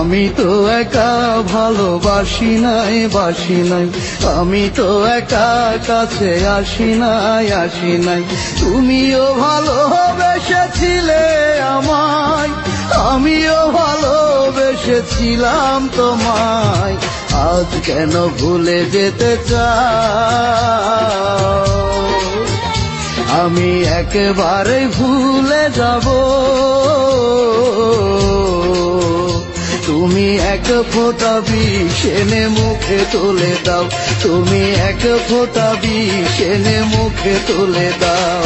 আমি তো একা ভালোবাসি নাই, বাসি নাই। আমি তো একা কাছে আসি নাই আসি নাই। তুমিও ভালোবেসেছিলে আমায়। আমিও ভালোবেসেছিলাম তোমায়। আজ কেন ভুলে যেতে চাও? আমি একেবারে ভুলে যাব। তুমি এক ফোঁটা বিষ এনে মুখে তুলে দাও। তুমি এক ফোঁটা বিষ এনে মুখে তুলে দাও।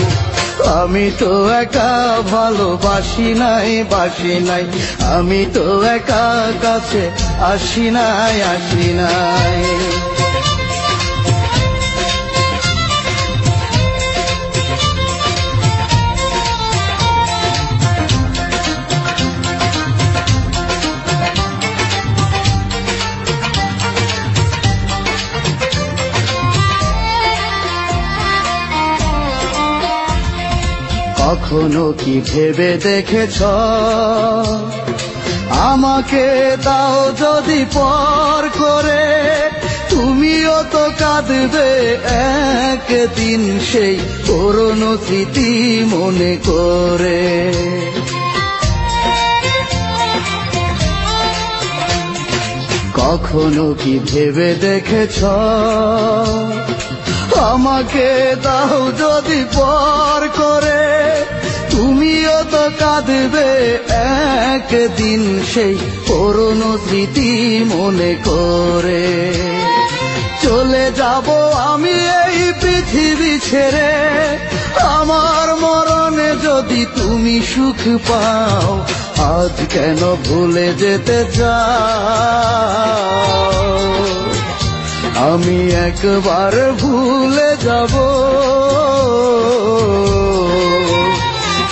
আমি তো একা ভালোবাসি নাই, বাসি নাই। আমি তো একা কাছে আসি নাই আসি নাই। কখনো কি ভেবে দেখেছ? আমাকে দাও যদি পর করে, তুমিও তো কাঁদবে একদিন সেই পুরনো স্মৃতি মনে করে। কখনো কি ভেবে দেখেছ? আমাকে দাও যদি পর করে, তুমিও তো কাঁদবে একদিন সেই পুরনো স্মৃতি মনে করে। চলে যাব আমি এই পৃথিবী ছেড়ে, আমার মরণে যদি তুমি সুখ পাও, আজ কেন ভুলে যেতে চাও? আমি একবার ভুলে যাব।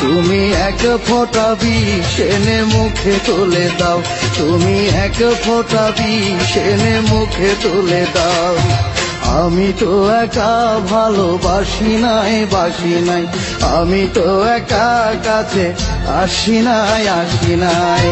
তুমি এক ফোঁটা বিষ মুখে তুলে দাও। তুমি এক ফোঁটা বিষ মুখে তুলে দাও। আমি তো একা ভালোবাসি নাই, বাসি নাই। আমি তো একা কাছে আসি নাই আসি নাই।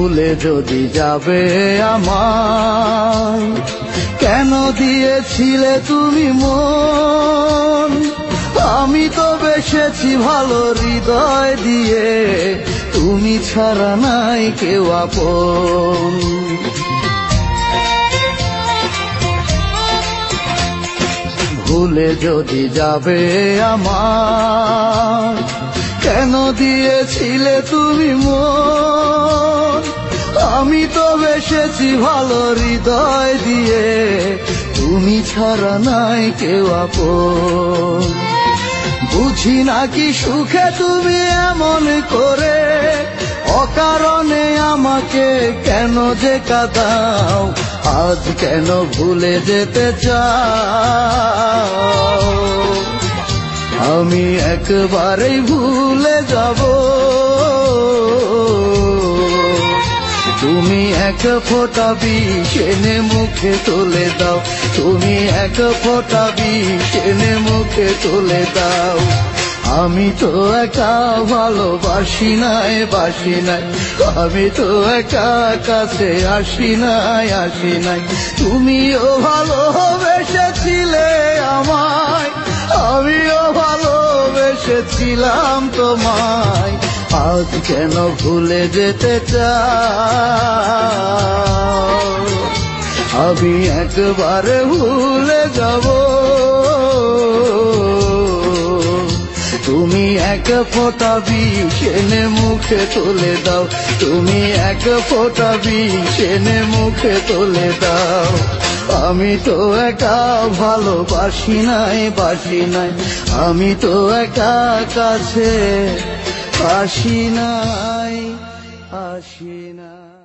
ভুলে যদি যাবে আমার কেন দিয়েছিলে তুমি মন? আমি তো বেসেছি ভালো হৃদয় দিয়ে, তুমি ছাড়া নাই কেউ আপন। ভুলে যদি যাবে আমার কেন দিয়েছিলে তুমি মন? আমি তো বেসেছি ভালো হৃদয় দিয়ে। তুমি ছাড়া নাই কেউ আপন। বুঝি নাকি সুখে তুমি এমন করে? অকারণে আমাকে কেন যে কাদাও? আজ কেন ভুলে যেতে চাও? একবারেই ভুলে যাব। তুমি এক ফোঁটা বিষ এনে মুখে তুলে দাও। তুমি এক ফোঁটা বিষ এনে মুখে তুলে দাও। আমি তো একা ভালোবাসি নাই, বাসি নাই। আমি তো একা কাছে আসি নাই আসি নাই। তুমিও ভালোবেসেছিলে ভালোবেসেছিলাম তোমায়, আজ কেন ভুলে যেতে চাও? আমি একবারে ভুলে যাব। তুমি এক ফোঁটা বিষ এনে মুখে তুলে দাও। তুমি এক ফোঁটা বিষ এনে মুখে তুলে দাও। আমি তো একা ভালোবাসি নাই, বাসি নাই। আমি তো একা কাছে আসি নাই আসি নাই।